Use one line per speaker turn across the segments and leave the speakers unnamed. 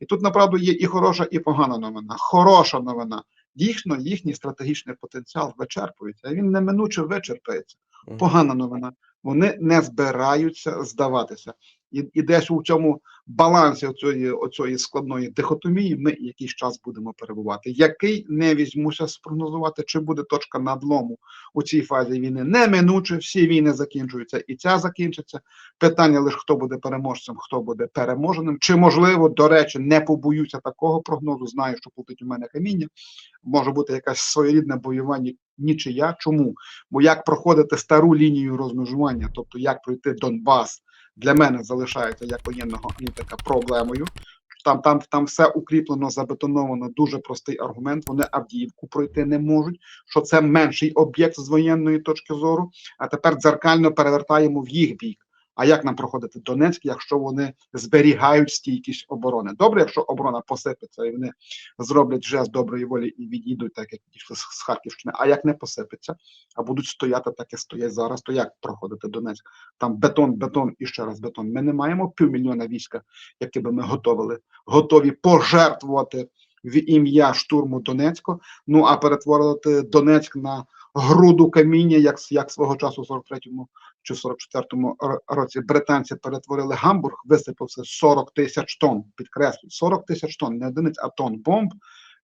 І тут направду є і хороша, і погана новина. Хороша новина. Дійсно, їхній стратегічний потенціал вичерпується, він неминуче вичерпається. Погана новина. Вони не збираються здаватися. І, і десь у цьому балансі оцієї, оцієї складної дихотомії ми якийсь час будемо перебувати. Який не візьмуся спрогнозувати, чи буде точка надлому у цій фазі війни. Неминуче всі війни закінчуються, і ця закінчиться. Питання лише хто буде переможцем, хто буде переможеним. Чи можливо, до речі, не побоюся такого прогнозу. Знаю, що платить у мене каміння. Може бути якась своєрідне боювання нічия. Чому? Бо як проходити стару лінію розмежування, тобто як пройти Донбас, для мене залишається як воєнного аналітика проблемою. Там, там, там все укріплено, забетоновано. Дуже простий аргумент. Вони Авдіївку пройти не можуть. Що це менший об'єкт з воєнної точки зору. А тепер дзеркально перевертаємо в їх бік. А як нам проходити Донецьк, якщо вони зберігають стійкість оборони? Добре, якщо оборона посипеться і вони зроблять жест доброї волі і відійдуть, так як дійшли з Харківщини. А як не посипеться, а будуть стояти, так як стоять зараз, то як проходити Донецьк? Там бетон, бетон і ще раз бетон. Ми не маємо півмільйона війська, яке би ми готовили, готові пожертвувати в ім'я штурму Донецька. Ну а перетворити Донецьк на груду каміння, як, як свого часу в 43-му чи в 44-му році британці перетворили Гамбург, висипався 40 тисяч тонн, підкреслюю, 40 тисяч тонн, не одиниць, а тонн бомб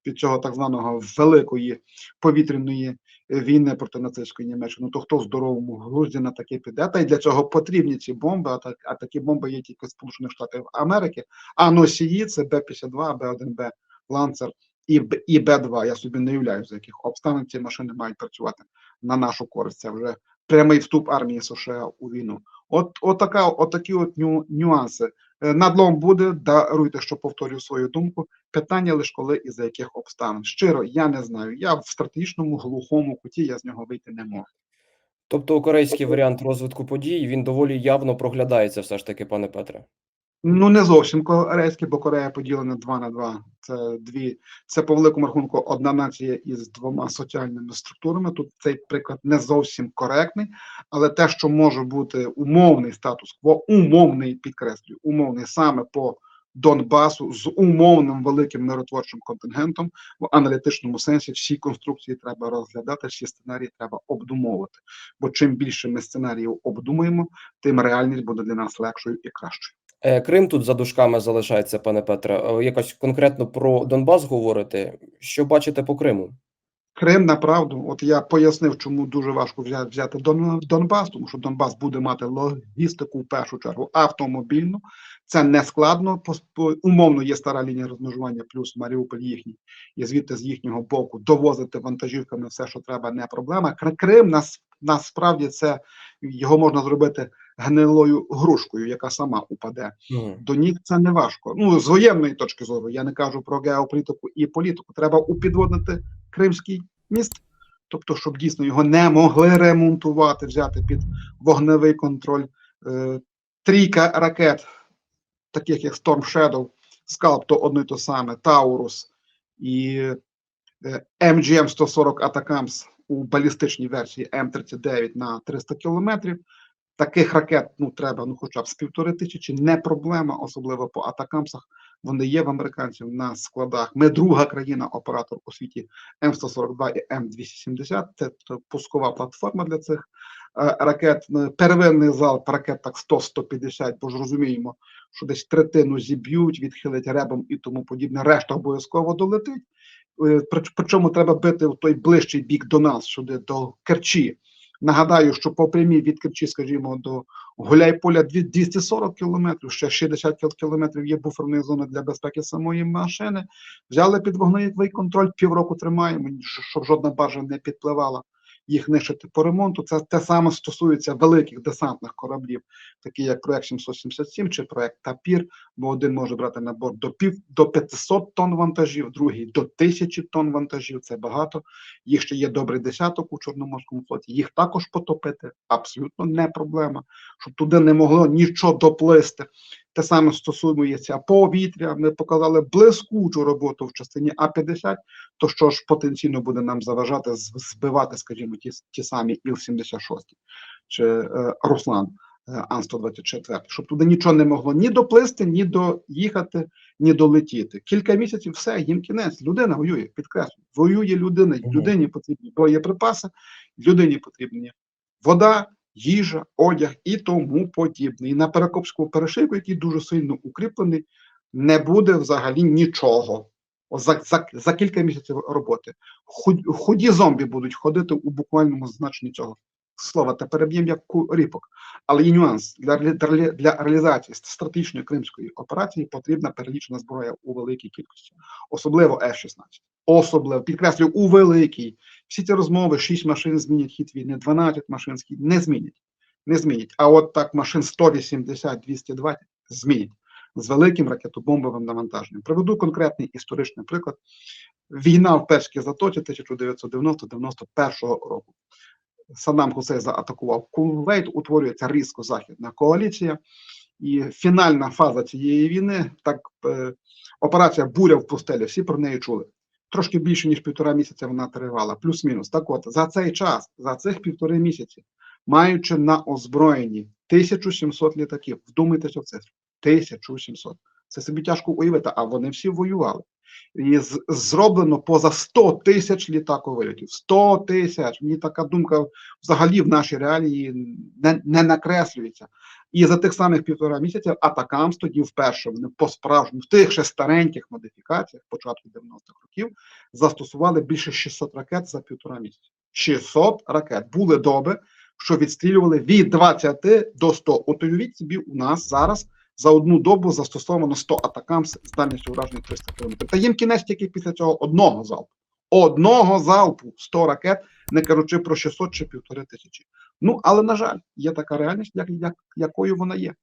під цього так званого великої повітряної е, війни проти нацистської Німеччини. Ну то хто здоровому глузді на таке піде? Та й для цього потрібні ці бомби, а, так, а такі бомби є тільки в Сполучених Штатів Америки, а носії це Б-52, Б-1Б, Ланцер і, і Б-2. Я собі не уявляю, за яких обставин ці машини мають працювати на нашу користь. Це вже прямий вступ армії США у війну. От, от, така, от такі от ню, нюанси. Е, Надлом буде, даруйте, що повторюю свою думку. Питання лише коли і за яких обставин. Щиро, я не знаю. Я в стратегічному глухому куті, я з нього вийти не можу.
Тобто корейський варіант розвитку подій він доволі явно проглядається, все ж таки, пане Петре.
Ну, не зовсім корейський, бо Корея поділена 2 на 2. Це дві, це по великому рахунку одна нація із двома соціальними структурами. Тут цей приклад не зовсім коректний, але те, що може бути умовний статус-кво, умовний підкреслюю, умовний саме по Донбасу з умовним великим миротворчим контингентом в аналітичному сенсі всі конструкції треба розглядати, всі сценарії треба обдумовувати. Бо чим більше ми сценаріїв обдумуємо, тим реальність буде для нас легшою і кращою.
Е, Крим тут за дужками залишається, пане Петре. Е, Якось конкретно про Донбас говорите. Що бачите по Криму?
Крим направду, от я пояснив, чому дуже важко взяти, взяти Дон, Донбас, тому що Донбас буде мати логістику в першу чергу автомобільну. Це не складно. умовно є стара лінія розмежування, плюс Маріуполь їхній, і звідти з їхнього боку довозити вантажівками все, що треба, не проблема. Кр- Крим нас насправді це його можна зробити гнилою грушкою, яка сама упаде до ніг це не важко. Ну, з воєнної точки зору, я не кажу про геополітику і політику. Треба упідводити Кримський міст, тобто, щоб дійсно його не могли ремонтувати, взяти під вогневий контроль. Е, трійка ракет, таких як Storm Shadow, Scalp, то одно й то саме, Таурус і е, MGM-140 Atacams у балістичній версії М39 на 300 кілометрів. Таких ракет ну треба ну хоча б з півтори тисячі, не проблема, особливо по атакамсах. Вони є в американців на складах. Ми друга країна оператор у світі М142 і М270. Це пускова платформа для цих е, ракет. Е, Первинний залп ракет так 100-150, бо ж розуміємо, що десь третину зіб'ють, відхилить ребом і тому подібне. Решта обов'язково долетить. Е, Причому треба бити в той ближчий бік до нас, сюди до Керчі. Нагадаю, що по прямій від Керчі, скажімо, до Гуляйполя дві- 240 кілометрів, ще 60 кіл- кілометрів є буферної зони для безпеки самої машини. Взяли під вогневий контроль, півроку тримаємо, щоб жодна баржа не підпливала їх нищити по ремонту. Це те саме стосується великих десантних кораблів, такі як проект 777 чи проект Тапір, бо один може брати на борт до пів до 500 тонн вантажів, другий до 1000 тонн вантажів. Це багато. Їх ще є добрий десяток у Чорноморському флоті. Їх також потопити абсолютно не проблема, щоб туди не могло нічого доплисти. Те саме стосується повітря. Ми показали блискучу роботу в частині А-50, то що ж потенційно буде нам заважати збивати, скажімо, ті, ті самі Іл-76 чи е, Руслан. е, Ан-124, щоб туди нічого не могло ні доплисти, ні доїхати, ні долетіти. Кілька місяців все, їм кінець. Людина воює, підкреслюю. Воює людина, людині потрібні боєприпаси, людині потрібні вода, їжа, одяг і тому подібне. І на Перекопському перешийку, який дуже сильно укріплений, не буде взагалі нічого. За, за, за кілька місяців роботи. Худ- Худі зомбі будуть ходити у буквальному значенні цього слова та переб'єм як ріпок. Але є нюанс для, для, реалізації стратегічної кримської операції потрібна перелічена зброя у великій кількості, особливо F-16. Особливо підкреслюю у великій. Всі ці розмови: 6 машин змінять хід війни, 12 машин не змінять. Не змінять. А от так машин 180, 220 змінять з великим ракетобомбовим навантаженням. Приведу конкретний історичний приклад. Війна в Перській затоці 1990-91 року. Саддам Хусейн заатакував Кувейт, утворюється різко західна коаліція, і фінальна фаза цієї війни, так е, операція Буря в пустелі, всі про неї чули. Трошки більше ніж півтора місяця вона тривала, плюс-мінус. Так от за цей час, за цих півтори місяці, маючи на озброєнні 1700 літаків, вдумайтеся в цифру, 1700. Це собі тяжко уявити, а вони всі воювали. І зроблено поза 100 тисяч літаковильотів. 100 тисяч. Мені така думка взагалі в нашій реалії не, не накреслюється. І за тих самих півтора місяця Атакамс тоді вперше вони по справжньому в тих ще стареньких модифікаціях початку 90-х років застосували більше 600 ракет за півтора місяця. 600 ракет були доби, що відстрілювали від 20 до 100. От уявіть собі, у нас зараз за одну добу застосовано 100 атакам з дальністю ураження 300 км. Та їм кінець тільки після цього одного залпу. Одного залпу 100 ракет, не кажучи про 600 чи півтори тисячі. Ну але на жаль, є така реальність, як, як, якою вона є.